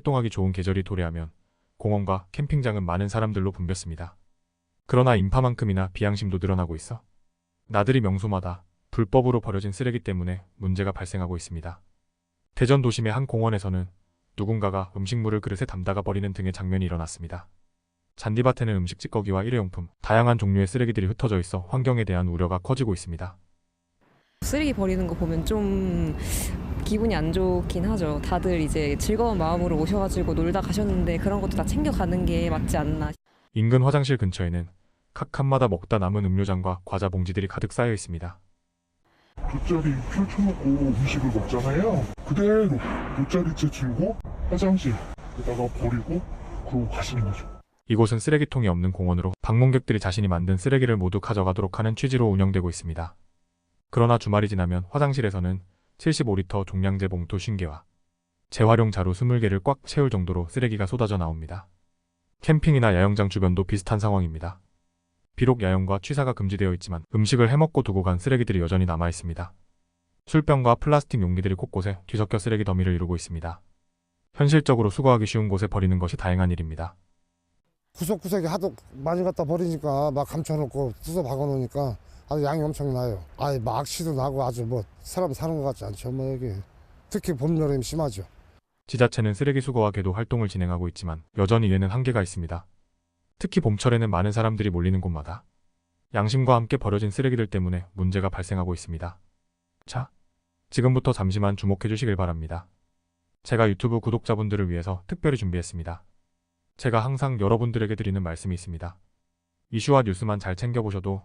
활동하기 좋은 계절이 도래하면 공원과 캠핑장은 많은 사람들로 붐볐습니다. 그러나 인파만큼이나 비양심도 늘어나고 있어 나들이 명소마다 불법으로 버려진 쓰레기 때문에 문제가 발생하고 있습니다. 대전 도심의 한 공원에서는 누군가가 음식물을 그릇에 담다가 버리는 등의 장면이 일어났습니다. 잔디밭에는 음식 찌꺼기와 일회용품, 다양한 종류의 쓰레기들이 흩어져 있어 환경에 대한 우려가 커지고 있습니다. 쓰레기 버리는 거 보면 좀 기분이 안 좋긴 하죠. 다들 이제 즐거운 마음으로 오셔가지고 놀다 가셨는데 그런 것도 다 챙겨가는 게 맞지 않나. 인근 화장실 근처에는 각 칸마다 먹다 남은 음료잔과 과자 봉지들이 가득 쌓여 있습니다. 돗자리 펼쳐놓고 음식을 먹잖아요. 그대로 돗자리째 들고 화장실에다가 버리고 그러고 가시는 거죠. 이곳은 쓰레기통이 없는 공원으로 방문객들이 자신이 만든 쓰레기를 모두 가져가도록 하는 취지로 운영되고 있습니다. 그러나 주말이 지나면 화장실에서는 75리터 종량제 봉투 50개와 재활용 자루 20개를 꽉 채울 정도로 쓰레기가 쏟아져 나옵니다. 캠핑이나 야영장 주변도 비슷한 상황입니다. 비록 야영과 취사가 금지되어 있지만 음식을 해먹고 두고 간 쓰레기들이 여전히 남아 있습니다. 술병과 플라스틱 용기들이 곳곳에 뒤섞여 쓰레기 더미를 이루고 있습니다. 현실적으로 수거하기 쉬운 곳에 버리는 것이 다행한 일입니다. 구석구석에 하도 많이 갖다 버리니까 막 감춰놓고 수서 박아놓으니까 아주 양이 엄청나요. 아예 막시도 나고 아주 뭐 사람 사는 것 같지 않죠. 뭐 여기 특히 봄 여름 심하죠. 지자체는 쓰레기 수거와 계도 활동을 진행하고 있지만 여전히 이에는 한계가 있습니다. 특히 봄철에는 많은 사람들이 몰리는 곳마다 양심과 함께 버려진 쓰레기들 때문에 문제가 발생하고 있습니다. 자, 지금부터 잠시만 주목해 주시길 바랍니다. 제가 유튜브 구독자분들을 위해서 특별히 준비했습니다. 제가 항상 여러분들에게 드리는 말씀이 있습니다. 이슈와 뉴스만 잘 챙겨보셔도